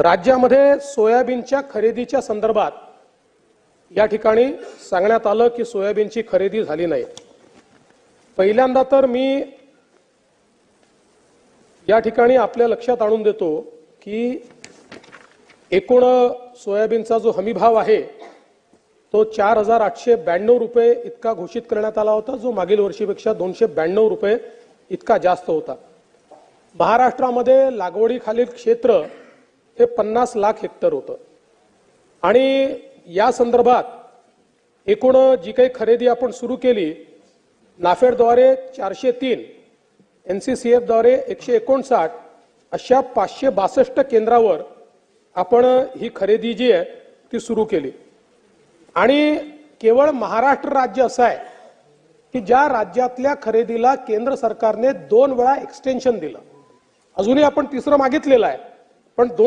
राज्यामध्ये सोयाबीनच्या खरेदीच्या संदर्भात या ठिकाणी सांगण्यात आलं की सोयाबीनची खरेदी झाली नाही. पहिल्यांदा तर मी या ठिकाणी आपल्या लक्षात आणून देतो की एकूण सोयाबीनचा जो हमीभाव आहे तो चार हजार आठशे ब्याण्णव रुपये इतका घोषित करण्यात आला होता जो मागील वर्षीपेक्षा दोनशे ब्याण्णव रुपये इतका जास्त होता. महाराष्ट्रामध्ये लागवडीखालील क्षेत्र हे पन्नास लाख हेक्टर होतं. आणि या संदर्भात एकूण जी काही खरेदी आपण सुरू केली नाफेडद्वारे चारशे तीन एन सी सी एफद्वारे एकशे एकोणसाठ अशा पाचशे बासष्ट केंद्रावर आपण ही खरेदी जी आहे ती सुरू केली. आणि केवळ महाराष्ट्र राज्य असं आहे की ज्या राज्यातल्या खरेदीला केंद्र सरकारने दोन वेळा एक्सटेन्शन दिलं. अजूनही आपण तिसरं मागितलेलं आहे पण दोन